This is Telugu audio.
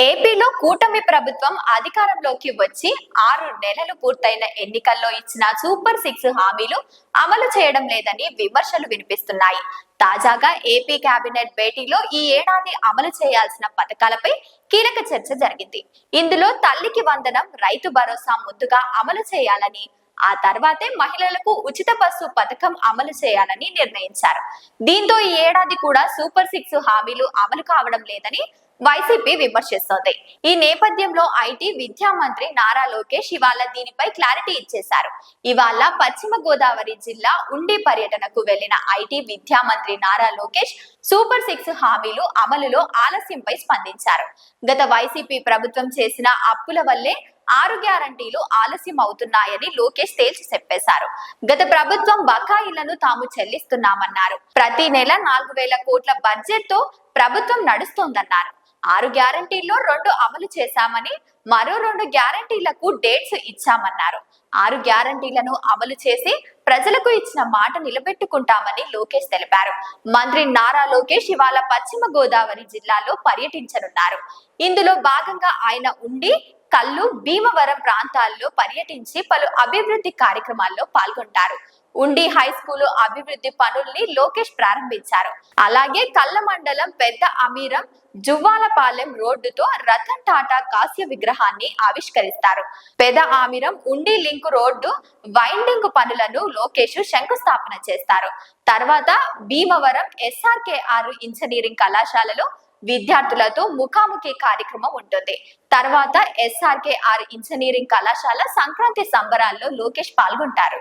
ఏపీలో కూటమి ప్రభుత్వం అధికారంలోకి వచ్చి ఆరు నెలలు పూర్తయిన ఎన్నికల్లో ఇచ్చిన సూపర్ సిక్స్ హామీలు అమలు చేయడం లేదని విమర్శలు వినిపిస్తున్నాయి. తాజాగా ఏపీ కేబినెట్ భేటీలో ఈ ఏడాది అమలు చేయాల్సిన పథకాలపై కీలక చర్చ జరిగింది. ఇందులో తల్లికి వందనం రైతు భరోసా ముందుగా అమలు చేయాలని ఆ తర్వాతే మహిళలకు ఉచిత బస్సు పథకం అమలు చేయాలని నిర్ణయించారు. దీంతో ఈ ఏడాది కూడా సూపర్ సిక్స్ హామీలు అమలు కావడం లేదని వైసీపీ విమర్శిస్తోంది. ఈ నేపథ్యంలో ఐటీ విద్యా మంత్రి నారా లోకేష్ ఇవాళ దీనిపై క్లారిటీ ఇచ్చేశారు. ఇవాళ పశ్చిమ గోదావరి జిల్లా ఉండి పర్యటనకు వెళ్ళిన ఐటీ విద్యా మంత్రి నారా లోకేష్ సూపర్ సిక్స్ హామీలు అమలులో ఆలస్యంపై స్పందించారు. గత వైసీపీ ప్రభుత్వం చేసిన అప్పుల వల్లే ఆరు గ్యారంటీలు ఆలస్యం అవుతున్నాయని లోకేష్ తేల్చి చెప్పేశారు. గత ప్రభుత్వం బకాయిలను తాము చెల్లిస్తున్నామన్నారు. ప్రతి నెల నాలుగు వేల కోట్ల బడ్జెట్తో ప్రభుత్వం నడుస్తోందన్నారు. ఆరు గ్యారంటీల్లో రెండు అమలు చేశామని మరో రెండు గ్యారంటీలకు డేట్స్ ఇచ్చామన్నారు. ఆరు గ్యారంటీలను అమలు చేసి ప్రజలకు ఇచ్చిన మాట నిలబెట్టుకుంటామని లోకేష్ తెలిపారు. మంత్రి నారా లోకేష్ ఇవాళ పశ్చిమ గోదావరి జిల్లాలో పర్యటించనున్నారు. ఇందులో భాగంగా ఆయన ఉండి కల్లు భీమవరం ప్రాంతాల్లో పర్యటించి పలు అభివృద్ధి కార్యక్రమాల్లో పాల్గొంటారు. ఉండి హై స్కూల్ అభివృద్ధి పనుల్ని లోకేష్ ప్రారంభించారు. అలాగే కళ్ళ మండలం పెద్ద అమీరం జువ్వాలపాలెం రోడ్డుతో రతన్ టాటా కాస్య విగ్రహాన్ని ఆవిష్కరిస్తారు. పెద ఆమిరం ఉండి లింక్ రోడ్డు వైండింగ్ పనులను లోకేష్ శంకుస్థాపన చేస్తారు. తర్వాత భీమవరం ఎస్ఆర్కేఆర్ ఇంజనీరింగ్ కళాశాలలో విద్యార్థులతో ముఖాముఖి కార్యక్రమం ఉంటుంది. తర్వాత ఎస్ఆర్కేఆర్ ఇంజనీరింగ్ కళాశాల సంక్రాంతి సంబరాల్లో లోకేష్ పాల్గొంటారు.